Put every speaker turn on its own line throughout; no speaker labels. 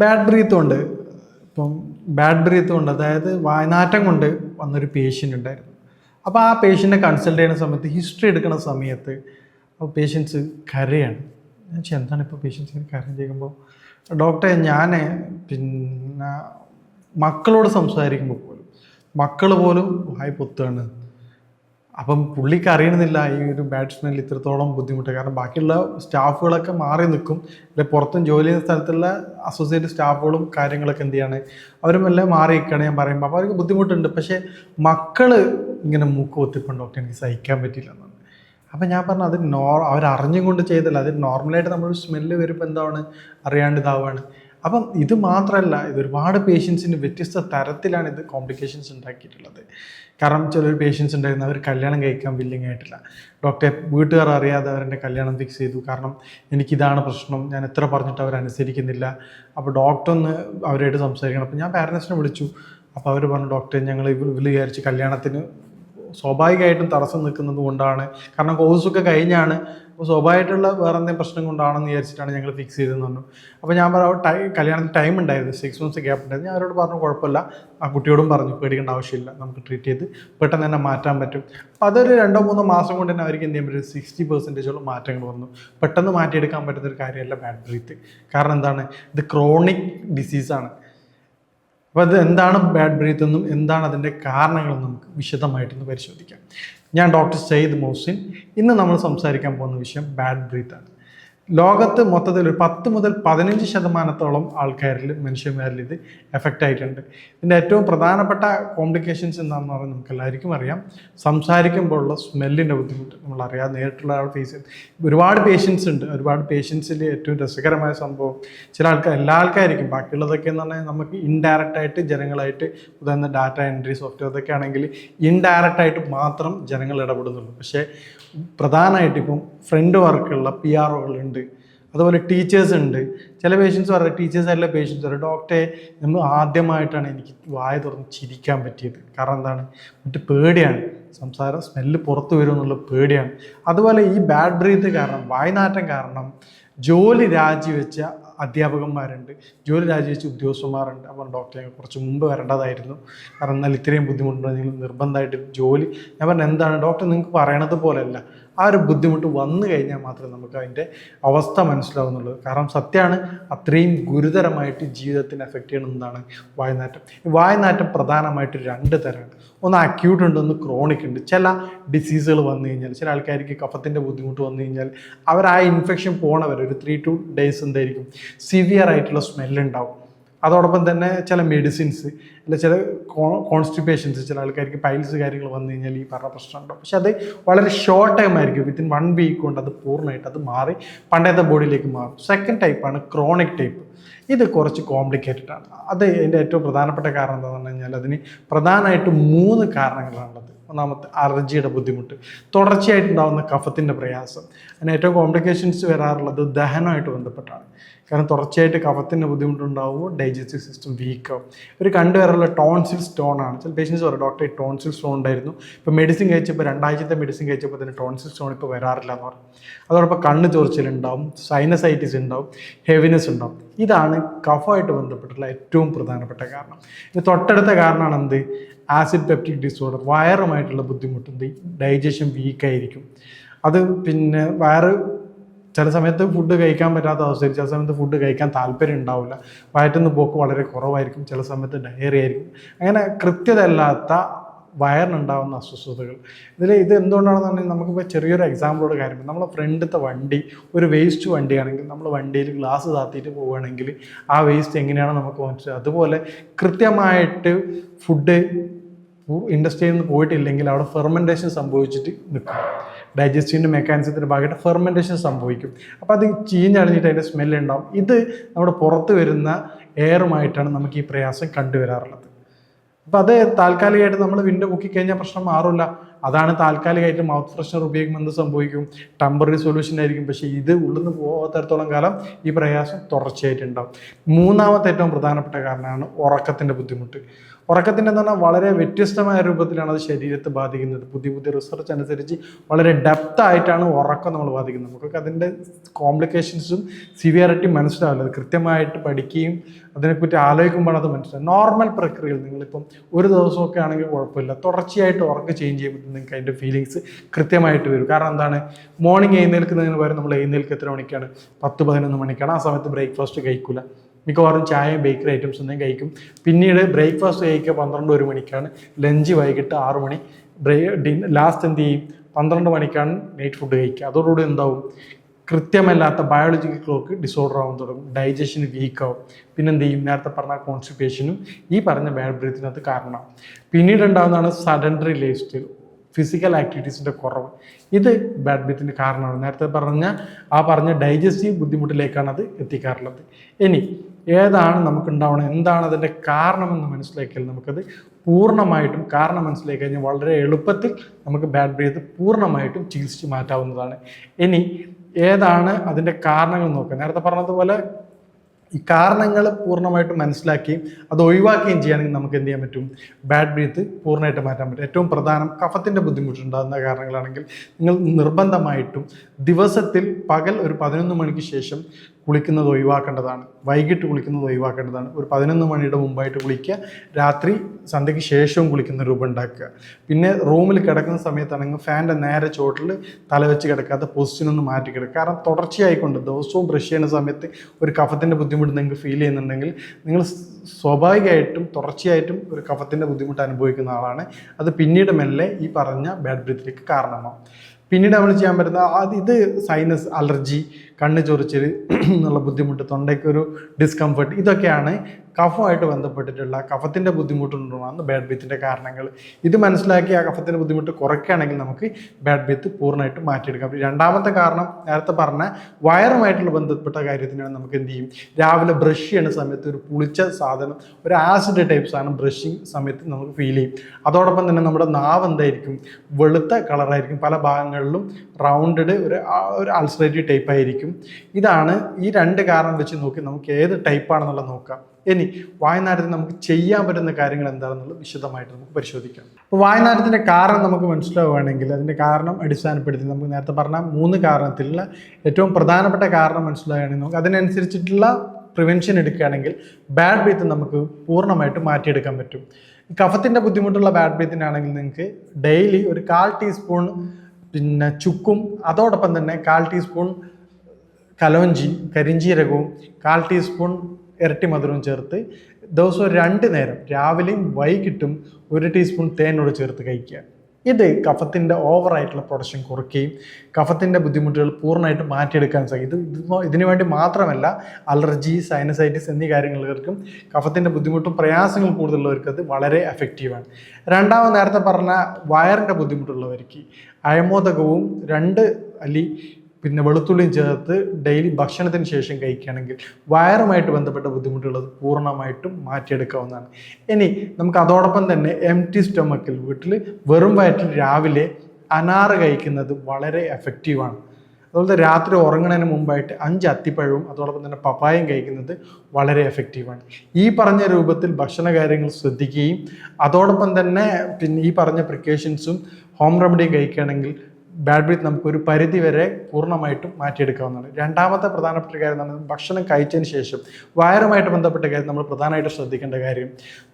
Bad breath ഉണ്ട്. ഇപ്പം bad breath ഉണ്ട്. അതായത് വായനാറ്റം കൊണ്ട് വന്നൊരു പേഷ്യന്റ് ഉണ്ടായിരുന്നു. അപ്പോൾ ആ പേഷ്യന്റെ കൺസൾട്ട് ചെയ്യുന്ന സമയത്ത് ഹിസ്റ്ററി എടുക്കുന്ന സമയത്ത് പേഷ്യൻസ് കരയാണ്. ഞാൻ എന്താണ് ഇപ്പോൾ പേഷ്യൻസ് ഇങ്ങനെ കരയും ചെയ്യുമ്പോൾ ഡോക്ടറെ ഞാൻ പിന്നെ മക്കളോട് സംസാരിക്കുമ്പോൾ പോലും മക്കൾ പോലും വായി പൊത്തുകയാണ്. അപ്പം പുള്ളിക്ക് അറിയണമെന്നില്ല. ഈ ഒരു ബാറ്റ്സ്മാനിൽ ഇത്രത്തോളം ബുദ്ധിമുട്ട്. കാരണം ബാക്കിയുള്ള സ്റ്റാഫുകളൊക്കെ മാറി നിൽക്കും. അല്ലെ പുറത്തും ജോലി ചെയ്യുന്ന സ്ഥലത്തുള്ള അസോസിയേറ്റ് സ്റ്റാഫുകളും കാര്യങ്ങളൊക്കെ എന്ത് ചെയ്യാണ്? അവരും എല്ലാം മാറി നിൽക്കുകയാണ് ഞാൻ പറയുമ്പോൾ അപ്പോൾ അവർക്ക് ബുദ്ധിമുട്ടുണ്ട്. പക്ഷേ മക്കൾ ഇങ്ങനെ മൂക്ക് കുത്തിപ്പം ഡോക്ടർ എനിക്ക് സഹിക്കാൻ പറ്റില്ല എന്നാണ്. അപ്പം ഞാൻ പറഞ്ഞു അത് നോ അവരറിഞ്ഞും കൊണ്ട് ചെയ്തല്ല. അത് നോർമലായിട്ട് നമ്മൾ സ്മെല്ല് വരുമ്പോൾ എന്താണ്? അറിയാണ്ട് ഇതാവാണ്. അപ്പം ഇത് മാത്രമല്ല ഇത് ഒരുപാട് പേഷ്യൻസിന് വ്യത്യസ്ത തരത്തിലാണ് ഇത് കോംപ്ലിക്കേഷൻസ് ഉണ്ടാക്കിയിട്ടുള്ളത്. കാരണം ചിലർ പേഷ്യൻസ് ഉണ്ടായിരുന്നു അവർ കല്യാണം കഴിക്കാൻ വില്ലിങ് ആയിട്ടില്ല. ഡോക്ടറെ വീട്ടുകാർ അറിയാതെ അവരെന്റെ കല്യാണം ഫിക്സ് ചെയ്തു. കാരണം എനിക്കിതാണ് പ്രശ്നം ഞാൻ എത്ര പറഞ്ഞിട്ട് അവർ അനുസരിക്കുന്നില്ല. അപ്പോൾ ഡോക്ടർ ഒന്ന് അവരായിട്ട് സംസാരിക്കണം. അപ്പോൾ ഞാൻ പാരൻസിനെ വിളിച്ചു. അപ്പോൾ അവർ പറഞ്ഞു ഡോക്ടറെ ഞങ്ങൾ ഇവർ വിചാരിച്ച് കല്യാണത്തിന് സ്വാഭാവികമായിട്ടും തടസ്സം നിൽക്കുന്നത് കൊണ്ടാണ്. കാരണം കോഴ്സൊക്കെ കഴിഞ്ഞാണ്. അപ്പോൾ സ്വാഭാവികമായിട്ടുള്ള വേറെ എന്തെങ്കിലും പ്രശ്നം കൊണ്ടാണെന്ന് വിചാരിച്ചിട്ടാണ് ഞങ്ങൾ ഫിക്സ് ചെയ്തതെന്ന് പറഞ്ഞു. അപ്പോൾ ഞാൻ പറഞ്ഞു ടൈ കല്യാണത്തിന് ടൈം ഉണ്ടായിരുന്നു. സിക്സ് മന്ത്സ് ഗ്യാപ്പ് ഉണ്ടായിരുന്നു. ഞാൻ അവരോട് പറഞ്ഞു കുഴപ്പമില്ല. ആ കുട്ടിയോടും പറഞ്ഞു പേടിക്കേണ്ട ആവശ്യമില്ല. നമുക്ക് ട്രീറ്റ് ചെയ്ത് പെട്ടെന്ന് തന്നെ മാറ്റാൻ പറ്റും. അപ്പോൾ അതൊരു രണ്ടോ മൂന്നോ മാസം കൊണ്ട് തന്നെ അവർക്ക് എന്ത് ചെയ്യാൻ പറ്റും? സിക്സ്റ്റി പെർസെന്റേജോളം മാറ്റങ്ങൾ വന്നു. പെട്ടെന്ന് മാറ്റിയെടുക്കാൻ പറ്റുന്ന ഒരു കാര്യമല്ല ബാഡ് ബ്രീത്ത് കാരണം എന്താണ്? ഇത് ക്രോണിക് ഡിസീസാണ് അപ്പോൾ അത് എന്താണ് ബാഡ് ബ്രീത്ത് എന്നും എന്താണ് അതിന്റെ കാരണങ്ങളെന്നും നമുക്ക് വിശദമായിട്ടൊന്ന് പരിശോധിക്കാം. ഞാൻ ഡോക്ടർ സയ്യിദ് മൊഹസിൻ ഇന്ന് നമ്മൾ സംസാരിക്കാൻ പോകുന്ന വിഷയം ബാഡ് ബ്രീത്ത് ആണ്. ലോകത്ത് മൊത്തത്തിൽ ഒരു പത്ത് മുതൽ പതിനഞ്ച് ശതമാനത്തോളം ആൾക്കാരിൽ മനുഷ്യന്മാരിൽ ഇത് എഫക്റ്റ് ആയിട്ടുണ്ട്. ഇതിന്റെ ഏറ്റവും പ്രധാനപ്പെട്ട കോംപ്ലിക്കേഷൻസ് എന്താണെന്ന് പറഞ്ഞാൽ നമുക്ക് എല്ലാവർക്കും അറിയാം. സംസാരിക്കുമ്പോഴുള്ള സ്മെല്ലിന്റെ ബുദ്ധിമുട്ട് നമ്മൾ നേരിട്ടുള്ള ആൾ ഫേസ് ചെയ്ത് ഒരുപാട് പേഷ്യൻസ് ഉണ്ട്. ഒരുപാട് പേഷ്യൻസിൽ ഏറ്റവും രസകരമായ സംഭവം ചില ആൾക്കാർ എല്ലാ ആൾക്കാർക്കും ബാക്കിയുള്ളതൊക്കെ എന്ന് പറഞ്ഞാൽ നമുക്ക് ഇൻഡയറക്റ്റ് ആയിട്ട് ജനങ്ങളായിട്ട് ഉദാഹരണം ഡാറ്റ എൻട്രി സോഫ്റ്റ്വെയർ ഇതൊക്കെ ആണെങ്കിൽ ഇൻഡയറക്റ്റ് ആയിട്ട് മാത്രം ജനങ്ങൾ ഇടപെടുന്നുള്ളൂ. പക്ഷേ പ്രധാനമായിട്ട് ഇപ്പം ഫ്രണ്ട് വർക്കുള്ള പി ആർ ഒകളുണ്ട് അതുപോലെ ടീച്ചേഴ്സ് ഉണ്ട്. ചില പേഷ്യൻസ് പറയാം അല്ല പേഷ്യൻസ് പറയാം. ഡോക്ടറെ നമ്മൾ ആദ്യമായിട്ടാണ് എനിക്ക് വായ തുറന്ന് ചിരിക്കാൻ പറ്റിയത്. കാരണം എന്താണ്? മറ്റു പേടിയാണ്. സംസാരം സ്മെല്ല് പുറത്തു വരും എന്നുള്ള പേടിയാണ്. അതുപോലെ ഈ ബാഡ് ബ്രീത്ത് കാരണം വായനാറ്റം കാരണം ജോലി രാജിവെച്ച അധ്യാപകന്മാരുണ്ട്. ജോലി രാജിവെച്ച ഉദ്യോഗസ്ഥന്മാരുണ്ട്. അപ്പോൾ ഡോക്ടറെ കുറച്ച് മുമ്പ് വരേണ്ടതായിരുന്നു. കാരണം എന്നാൽ ഇത്രയും ബുദ്ധിമുട്ടുണ്ടെങ്കിൽ നിർബന്ധമായിട്ട് ജോലി. ഞാൻ പറഞ്ഞു എന്താണ്? ഡോക്ടർ നിങ്ങൾക്ക് പറയണത് പോലെയല്ല. ആ ഒരു ബുദ്ധിമുട്ട് വന്നു കഴിഞ്ഞാൽ മാത്രമേ നമുക്ക് അതിന്റെ അവസ്ഥ മനസ്സിലാവുന്നുള്ളൂ കാരണം സത്യമാണ് അത്രയും ഗുരുതരമായിട്ട് ജീവിതത്തിന് എഫക്റ്റ് ചെയ്യണമെന്നാണ് വായനാറ്റം. വായനാറ്റം പ്രധാനമായിട്ട് രണ്ട് തരമാണ് ഒന്ന് അക്യൂട്ട് ഉണ്ട് ഒന്ന് ക്രോണിക് ഉണ്ട്. ചില ഡിസീസുകൾ വന്നു കഴിഞ്ഞാൽ ചില ആൾക്കാർക്ക് കഫത്തിന്റെ ബുദ്ധിമുട്ട് വന്നു കഴിഞ്ഞാൽ അവർ ആ ഇൻഫെക്ഷൻ പോണവർ ഒരു ത്രീ ടു ഡേയ്സ് എന്തായിരിക്കും? സിവിയർ ആയിട്ടുള്ള സ്മെല്ലുണ്ടാവും അതോടൊപ്പം തന്നെ ചില മെഡിസിൻസ് അല്ല ചില കോൺസ്റ്റിപ്പേഷൻസ് ചില ആൾക്കാർക്ക് പൈൽസ് കാര്യങ്ങൾ വന്നു കഴിഞ്ഞാൽ ഈ പറഞ്ഞ പ്രശ്നം ഉണ്ടാവും പക്ഷെ അത് വളരെ ഷോർട്ട് ടൈം ആയിരിക്കും. വിത്തിൻ വൺ വീക്ക് കൊണ്ട് അത് പൂർണമായിട്ട് അത് മാറി പണ്ടത്തെ ബോഡിയിലേക്ക് മാറും. സെക്കൻഡ് ടൈപ്പാണ് ക്രോണിക് ടൈപ്പ് ഇത് കുറച്ച് കോംപ്ലിക്കേറ്റഡ് ആണ്. അത് അതിന്റെ ഏറ്റവും പ്രധാനപ്പെട്ട കാരണം എന്താണെന്ന് പറഞ്ഞു കഴിഞ്ഞാൽ അതിന് പ്രധാനമായിട്ടും മൂന്ന് കാരണങ്ങളാണുള്ളത്. ഒന്നാമത്തെ അലർജിയുടെ ബുദ്ധിമുട്ട് തുടർച്ചയായിട്ടുണ്ടാകുന്ന കഫത്തിന്റെ പ്രയാസം. അതിന് ഏറ്റവും കോംപ്ലിക്കേഷൻസ് വരാറുള്ളത് ദഹനമായിട്ട് ബന്ധപ്പെട്ടാണ്. കാരണം തുടർച്ചയായിട്ട് കഫത്തിന്റെ ബുദ്ധിമുട്ടുണ്ടാവുമോ ഡൈജസ്റ്റീവ് സിസ്റ്റം വീക്കാവും ഒരു കണ്ടുവരാറുള്ള ടോൺസിൽ സ്റ്റോൺ ആണ്. ചില പേഷ്യൻസ് പറയും ഡോക്ടർ ടോൺസിൽ സ്റ്റോൺ ഉണ്ടായിരുന്നു. ഇപ്പോൾ മെഡിസിൻ കഴിച്ചപ്പോൾ രണ്ടാഴ്ചത്തെ മെഡിസിൻ കഴിച്ചപ്പോൾ തന്നെ ടോൺസിൽ സ്റ്റോൺ ഇപ്പോൾ വരാറില്ല എന്ന് പറയും. അതോടൊപ്പം കണ്ണ് ചൊറിച്ചിലുണ്ടാവും സൈനസൈറ്റിസ് ഉണ്ടാവും ഹെവിനെസ് ഉണ്ടാവും. ഇതാണ് കഫമായിട്ട് ബന്ധപ്പെട്ടുള്ള ഏറ്റവും പ്രധാനപ്പെട്ട കാരണം. ഇത് തൊട്ടടുത്ത കാരണമാണ് എന്ത് ആസിഡ് പെപ്റ്റിക് ഡിസോർഡർ വയറുമായിട്ടുള്ള ബുദ്ധിമുട്ടുണ്ട് ഡൈജഷൻ വീക്കായിരിക്കും അത് പിന്നെ വയറ് ചില സമയത്ത് ഫുഡ് കഴിക്കാൻ പറ്റാത്ത അവസ്ഥയിൽ ചില സമയത്ത് ഫുഡ് കഴിക്കാൻ താല്പര്യം ഉണ്ടാവില്ല. വയറ്റുനിന്ന് പോക്ക് വളരെ കുറവായിരിക്കും. ചില സമയത്ത് ഡയറി ആയിരിക്കും. അങ്ങനെ കൃത്യതല്ലാത്ത വയറിനുണ്ടാകുന്ന അസ്വസ്ഥതകൾ. ഇതിൽ ഇത് എന്തുകൊണ്ടാണെന്ന് പറഞ്ഞാൽ നമുക്കിപ്പോൾ ചെറിയൊരു എക്സാമ്പിളോട് കാര്യം. നമ്മളെ ഫ്രണ്ടിലത്തെ വണ്ടി ഒരു വേസ്റ്റ് വണ്ടിയാണെങ്കിൽ നമ്മൾ വണ്ടിയിൽ ഗ്ലാസ് താത്തിയിട്ട് പോവുകയാണെങ്കിൽ ആ വേസ്റ്റ് എങ്ങനെയാണ് നമുക്ക് മനസ്സിലാക്കുക അതുപോലെ കൃത്യമായിട്ട് ഫുഡ് ഇൻഡസ്ട്രിയിൽ നിന്ന് പോയിട്ടില്ലെങ്കിൽ അവിടെ ഫെർമെന്റേഷൻ സംഭവിച്ചിട്ട് നിൽക്കും. ഡൈജസ്റ്റീവിന്റെ മെക്കാനിസത്തിന്റെ ഭാഗമായിട്ട് ഫെർമെന്റേഷൻ സംഭവിക്കും. അപ്പോൾ അത് ചീഞ്ഞളിഞ്ഞിട്ട് അതിന്റെ സ്മെല്ല് ഉണ്ടാവും. ഇത് നമ്മുടെ പുറത്ത് വരുന്ന എയറുമായിട്ടാണ് നമുക്ക് ഈ പ്രയാസം കണ്ടുവരാറുള്ളത്. അപ്പോൾ അത് താൽക്കാലികമായിട്ട് നമ്മൾ വിൻഡോ പൊക്കി കഴിഞ്ഞാൽ പ്രശ്നം മാറില്ല അതാണ് താൽക്കാലികമായിട്ട് മൗത്ത് ഫ്രഷ്നർ ഉപയോഗിക്കുമ്പോൾ എന്ത് സംഭവിക്കും? ടെമ്പററി സൊല്യൂഷൻ ആയിരിക്കും. പക്ഷേ ഇത് ഉള്ളിൽ നിന്ന് പോകാത്തടത്തോളം കാലം ഈ പ്രയാസം തുടർച്ചയായിട്ടുണ്ടാവും മൂന്നാമത്തെ ഏറ്റവും പ്രധാനപ്പെട്ട കാരണമാണ് ഉറക്കത്തിന്റെ ബുദ്ധിമുട്ട്. ഉറക്കത്തിന്റെ എന്ന് പറഞ്ഞാൽ വളരെ വ്യത്യസ്തമായ രൂപത്തിലാണ് അത് ശരീരത്തെ ബാധിക്കുന്നത്. പുതിയ പുതിയ റിസർച്ച് അനുസരിച്ച് വളരെ ഡെപ്ത് ആയിട്ടാണ് ഉറക്കം നമ്മൾ ബാധിക്കുന്നത്. നമുക്കൊക്കെ അതിന്റെ കോംപ്ലിക്കേഷൻസും സിവിയറിറ്റി മനസ്സിലാവില്ല. അത് കൃത്യമായിട്ട് പഠിക്കുകയും അതിനെപ്പറ്റി ആലോചിക്കുമ്പോൾ അത് മനസ്സിലാവും നോർമൽ പ്രക്രിയയിൽ നിങ്ങളിപ്പം ഒരു ദിവസമൊക്കെ ആണെങ്കിൽ കുഴപ്പമില്ല. തുടർച്ചയായിട്ട് ഉറക്കം ചേഞ്ച് ചെയ്യുമ്പോൾ നിങ്ങൾക്ക് അതിന്റെ ഫീലിങ്സ് കൃത്യമായിട്ട് വരും. കാരണം എന്താണ്? മോർണിംഗ് എഴുന്നേൽക്കുന്നതിന് പകരം നമ്മൾ എഴുന്നേൽക്കുക എത്ര മണിക്കാണ്? പത്ത് പതിനൊന്ന് മണിക്കാണ്. ആ സമയത്ത് ബ്രേക്ക്ഫാസ്റ്റ് കഴിക്കില്ല മിക്കവാറും ചായയും ബേക്കറി ഐറ്റംസ് ഒന്നും കഴിക്കും. പിന്നീട് ബ്രേക്ക്ഫാസ്റ്റ് കഴിക്കുക പന്ത്രണ്ട് ഒരു മണിക്കാണ്. ലഞ്ച് വൈകിട്ട് ആറ് മണി. ബ്രേ ഡിൻ ലാസ്റ്റ് എന്ത് ചെയ്യും? പന്ത്രണ്ട് മണിക്കാണ് നൈറ്റ് ഫുഡ് കഴിക്കുക. അതോടുകൂടി എന്താവും? കൃത്യമല്ലാത്ത ബയോളജിക്കൽ ക്ലോക്ക് ഡിസോർഡർ ആവാൻ തുടങ്ങും. ഡൈജഷൻ വീക്കാവും പിന്നെ എന്ത് ചെയ്യും? നേരത്തെ പറഞ്ഞ കോൺസ്റ്റിപ്പേഷനും ഈ പറഞ്ഞ ബാഡ് ബ്രീത്തിനകത്ത് കാരണമാവും. പിന്നീട് ഉണ്ടാകുന്നതാണ് സഡൻഡറി ലൈഫ് സ്റ്റൈൽ ഫിസിക്കൽ ആക്ടിവിറ്റീസിന്റെ കുറവ്. ഇത് ബാഡ് ബ്രീത്തിന്റെ കാരണമാണ്. നേരത്തെ പറഞ്ഞ ആ പറഞ്ഞ ഡൈജസ്റ്റീവ് ബുദ്ധിമുട്ടിലേക്കാണ് അത് എത്തിക്കാറുള്ളത്. ഇനി ഏതാണ് നമുക്ക് ഉണ്ടാവണം എന്താണ് അതിന്റെ കാരണമെന്ന് മനസ്സിലാക്കിയാൽ നമുക്കത് പൂർണമായിട്ടും കാരണം മനസ്സിലാക്കി കഴിഞ്ഞാൽ വളരെ എളുപ്പത്തിൽ നമുക്ക് ബാഡ് ബ്രീത്ത് പൂർണമായിട്ടും ചികിത്സിച്ച് മാറ്റാവുന്നതാണ്. ഇനി ഏതാണ് അതിന്റെ കാരണങ്ങൾ നോക്കുക? നേരത്തെ പറഞ്ഞതുപോലെ ഈ കാരണങ്ങൾ പൂർണമായിട്ട് മനസ്സിലാക്കുകയും അത് ഒഴിവാക്കുകയും ചെയ്യുകയാണെങ്കിൽ നമുക്ക് എന്ത് ചെയ്യാൻ പറ്റും? ബാഡ് ബ്രീത്ത് പൂർണമായിട്ട് മാറ്റാൻ പറ്റും. ഏറ്റവും പ്രധാനം കഫത്തിന്റെ ബുദ്ധിമുട്ടുണ്ടാകുന്ന കാരണങ്ങളാണെങ്കിൽ നിങ്ങൾ നിർബന്ധമായിട്ടും ദിവസത്തിൽ പകൽ ഒരു പതിനൊന്ന് മണിക്ക് ശേഷം കുളിക്കുന്നത് ഒഴിവാക്കേണ്ടതാണ്. വൈകിട്ട് കുളിക്കുന്നത് ഒഴിവാക്കേണ്ടതാണ്. ഒരു പതിനൊന്ന് മണിയുടെ മുമ്പായിട്ട് കുളിക്കുക. രാത്രി സന്ധ്യയ്ക്ക് ശേഷവും കുളിക്കുന്ന രൂപം ഉണ്ടാക്കുക പിന്നെ റൂമിൽ കിടക്കുന്ന സമയത്താണെങ്കിൽ ഫാന്റെ നേരെ ചോട്ടിൽ തല വെച്ച് കിടക്കാത്ത പൊസിഷനൊന്ന് മാറ്റി കിടക്കുക. കാരണം തുടർച്ചയായിക്കൊണ്ട് ദിവസവും ബ്രഷ് ചെയ്യുന്ന സമയത്ത് ഒരു കഫത്തിന്റെ ബുദ്ധിമുട്ട് നിങ്ങൾക്ക് ഫീൽ ചെയ്യുന്നുണ്ടെങ്കിൽ നിങ്ങൾ സ്വാഭാവികമായിട്ടും തുടർച്ചയായിട്ടും ഒരു കഫത്തിന്റെ ബുദ്ധിമുട്ട് അനുഭവിക്കുന്ന ആളാണ്. അത് പിന്നീട് മെല്ലെ ഈ പറഞ്ഞ ബാഡ് ബ്രീത്തിലേക്ക് കാരണമാവും. പിന്നീട് നമ്മൾ ചെയ്യാൻ പറ്റുന്ന ഇത് സൈനസ് അലർജി കണ്ണ് ചൊറിച്ചൽ എന്നുള്ള ബുദ്ധിമുട്ട് തൊണ്ടയ്ക്കൊരു ഡിസ്കംഫർട്ട് ഇതൊക്കെയാണ് കഫമായിട്ട് ബന്ധപ്പെട്ടിട്ടുള്ള കഫത്തിന്റെ ബുദ്ധിമുട്ടുണ്ടാകുന്ന ബാഡ് ബ്രീത്തിന്റെ കാരണങ്ങൾ. ഇത് മനസ്സിലാക്കി ആ കഫത്തിന്റെ ബുദ്ധിമുട്ട് കുറയ്ക്കുകയാണെങ്കിൽ നമുക്ക് ബാഡ് ബ്രീത്ത് പൂർണമായിട്ട് മാറ്റിയെടുക്കാം. രണ്ടാമത്തെ കാരണം നേരത്തെ പറഞ്ഞ വയറുമായിട്ടുള്ള ബന്ധപ്പെട്ട കാര്യത്തിനാണ് നമുക്ക് എന്ത് ചെയ്യും? രാവിലെ ബ്രഷ് ചെയ്യുന്ന സമയത്ത് ഒരു പുളിച്ച സാധനം ഒരു ആസിഡ് ടൈപ്പ് സാധനം ബ്രഷിങ് സമയത്ത് നമുക്ക് ഫീൽ ചെയ്യും. അതോടൊപ്പം തന്നെ നമ്മുടെ നാവ് എന്തായിരിക്കും? വെളുത്ത കളറായിരിക്കും പല ഭാഗങ്ങളിലും റൗണ്ടഡ് ഒരു ഒരു അൾസറേറ്റീവ് ടൈപ്പ് ആയിരിക്കും. ഇതാണ് ഈ രണ്ട് കാരണം വെച്ച് നോക്കി നമുക്ക് ഏത് ടൈപ്പാണെന്നുള്ളത് നോക്കാം. ഇനി വായനാരത്തിന് നമുക്ക് ചെയ്യാൻ പറ്റുന്ന കാര്യങ്ങൾ എന്താണെന്നുള്ളത് വിശദമായിട്ട് നമുക്ക് പരിശോധിക്കാം. അപ്പോൾ വായനാരത്തിന്റെ കാരണം നമുക്ക് മനസ്സിലാവുകയാണെങ്കിൽ അതിന്റെ കാരണം അടിസ്ഥാനപ്പെടുത്തി നമുക്ക് നേരത്തെ പറഞ്ഞ മൂന്ന് കാരണത്തിലുള്ള ഏറ്റവും പ്രധാനപ്പെട്ട കാരണം മനസ്സിലാവുകയാണെങ്കിൽ നമുക്ക് അതിനനുസരിച്ചിട്ടുള്ള പ്രിവെൻഷൻ എടുക്കുകയാണെങ്കിൽ ബാഡ് ബ്രീത്ത് നമുക്ക് പൂർണമായിട്ട് മാറ്റിയെടുക്കാൻ പറ്റും. കഫത്തിന്റെ ബുദ്ധിമുട്ടുള്ള ബാഡ് ബ്രീത്തിനാണെങ്കിൽ നിങ്ങൾക്ക് ഡെയിലി ഒരു കാൽ ടീസ്പൂൺ പിന്നെ ചുക്കും അതോടൊപ്പം തന്നെ കാൽ ടീസ്പൂൺ കലോഞ്ചി കരിഞ്ചീരകവും കാൽ ടീസ്പൂൺ ഇരട്ടി മധുരവും ചേർത്ത് ദിവസവും രണ്ട് നേരം രാവിലെയും വൈകിട്ടും ഒരു ടീസ്പൂൺ തേനോട് ചേർത്ത് കഴിക്കുക. ഇത് കഫത്തിന്റെ ഓവറായിട്ടുള്ള പ്രൊഡക്ഷൻ കുറയ്ക്കുകയും കഫത്തിന്റെ ബുദ്ധിമുട്ടുകൾ പൂർണമായിട്ട് മാറ്റിയെടുക്കാൻ സാധിക്കും. ഇത് ഇത് ഇതിനു വേണ്ടി മാത്രമല്ല അലർജി സൈനസൈറ്റിസ് എന്നീ കാര്യങ്ങൾക്കും കഫത്തിന്റെ ബുദ്ധിമുട്ടും പ്രയാസങ്ങളും കൂടുതലുള്ളവർക്ക് അത് വളരെ എഫക്റ്റീവാണ് രണ്ടാമത് നേരത്തെ പറഞ്ഞ വയറിന്റെ ബുദ്ധിമുട്ടുള്ളവർക്ക് അയമോദകവും രണ്ട് അല്ലി പിന്നെ വെളുത്തുള്ളിയും ചേർത്ത് ഡെയിലി ഭക്ഷണത്തിന് ശേഷം കഴിക്കുകയാണെങ്കിൽ വയറുമായിട്ട് ബന്ധപ്പെട്ട ബുദ്ധിമുട്ടുകൾ പൂർണമായിട്ടും മാറ്റിയെടുക്കാവുന്നതാണ്. ഇനി നമുക്ക് അതോടൊപ്പം തന്നെ എം ടി സ്റ്റൊമക്കിൽ വീട്ടിൽ വെറും വയറ്റിൽ രാവിലെ അനാറ് കഴിക്കുന്നത് വളരെ എഫക്റ്റീവാണ് അതുപോലെ രാത്രി ഉറങ്ങുന്നതിന് മുമ്പായിട്ട് അഞ്ച് അത്തിപ്പഴവും അതോടൊപ്പം തന്നെ പപ്പായയും കഴിക്കുന്നത് വളരെ എഫക്റ്റീവാണ് ഈ പറഞ്ഞ രൂപത്തിൽ ഭക്ഷണ കാര്യങ്ങൾ ശ്രദ്ധിക്കുകയും അതോടൊപ്പം തന്നെ പിന്നെ ഈ പറഞ്ഞ പ്രിക്കോഷൻസും ഹോം റെമഡിയും കഴിക്കുകയാണെങ്കിൽ ബാഡ് ബ്രീത്ത് നമുക്ക് ഒരു പരിധി വരെ പൂർണമായിട്ടും മാറ്റിയെടുക്കാവുന്നതാണ്. രണ്ടാമത്തെ പ്രധാനപ്പെട്ട കാര്യം എന്ന് ഭക്ഷണം കഴിച്ചതിന് ശേഷം വയറുമായിട്ട് ബന്ധപ്പെട്ട കാര്യം നമ്മൾ പ്രധാനമായിട്ട് ശ്രദ്ധിക്കേണ്ട കാര്യം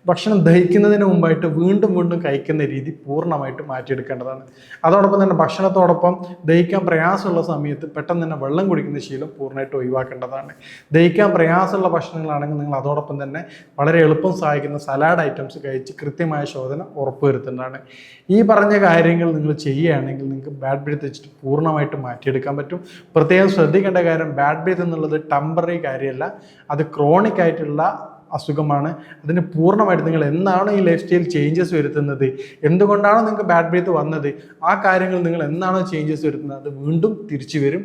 ഭക്ഷണം ദഹിക്കുന്നതിന് മുമ്പായിട്ട് വീണ്ടും വീണ്ടും കഴിക്കുന്ന രീതി പൂർണമായിട്ടും മാറ്റിയെടുക്കേണ്ടതാണ്. അതോടൊപ്പം തന്നെ ഭക്ഷണത്തോടൊപ്പം ദഹിക്കാൻ പ്രയാസമുള്ള സമയത്ത് പെട്ടെന്ന് തന്നെ വെള്ളം കുടിക്കുന്ന ശീലം പൂർണമായിട്ട് ഒഴിവാക്കേണ്ടതാണ്. ദഹിക്കാൻ പ്രയാസമുള്ള ഭക്ഷണങ്ങളാണെങ്കിൽ നിങ്ങൾ അതോടൊപ്പം തന്നെ വളരെ എളുപ്പം സഹായിക്കുന്ന സലാഡ് ഐറ്റംസ് കഴിച്ച് കൃത്യമായ ശോധന ഉറപ്പുവരുത്തേണ്ടതാണ്. ഈ പറഞ്ഞ കാര്യങ്ങൾ നിങ്ങൾ ചെയ്യുകയാണെങ്കിൽ നിങ്ങൾക്ക് ബാഡ് ബ്രീത്ത് വെച്ചിട്ട് പൂർണമായിട്ട് മാറ്റിയെടുക്കാൻ പറ്റും. പ്രത്യേകം ശ്രദ്ധിക്കേണ്ട കാര്യം ബാഡ് ബ്രീത്ത് എന്നുള്ളത് ടെമ്പററി കാര്യമല്ല. അത് ക്രോണിക് ആയിട്ടുള്ള അസുഖമാണ്. അതിന് പൂർണമായിട്ട് നിങ്ങൾ എന്നാണ് ഈ ലൈഫ് സ്റ്റൈൽ ചേഞ്ചസ് വരുത്തുന്നത്? എന്തുകൊണ്ടാണ് നിങ്ങൾക്ക് ബാഡ് ബ്രീത്ത് വന്നത്? ആ കാര്യങ്ങൾ നിങ്ങൾ എന്നാണോ ചേഞ്ചസ് വരുത്തുന്നത്? അത് വീണ്ടും തിരിച്ചു വരും.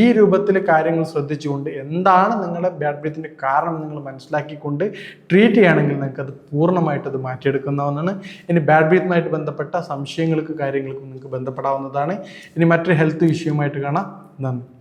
ഈ രൂപത്തിൽ കാര്യങ്ങൾ ശ്രദ്ധിച്ചുകൊണ്ട് എന്താണ് നിങ്ങളുടെ ബാഡ് ബ്രീത്തിന്റെ കാരണം നിങ്ങൾ മനസ്സിലാക്കിക്കൊണ്ട് ട്രീറ്റ് ചെയ്യുകയാണെങ്കിൽ നിങ്ങൾക്ക് അത് പൂർണമായിട്ട് അത് മാറ്റിയെടുക്കുന്നതാണ് ഇനി ബാഡ് ബ്രീത്തുമായിട്ട് ബന്ധപ്പെട്ട സംശയങ്ങൾക്ക് കാര്യങ്ങൾക്കും നിങ്ങൾക്ക് ബന്ധപ്പെടാവുന്നതാണ്. ഇനി മറ്റൊരു ഹെൽത്ത് ഇഷ്യൂമായിട്ട് കാണാം. നന്ദി.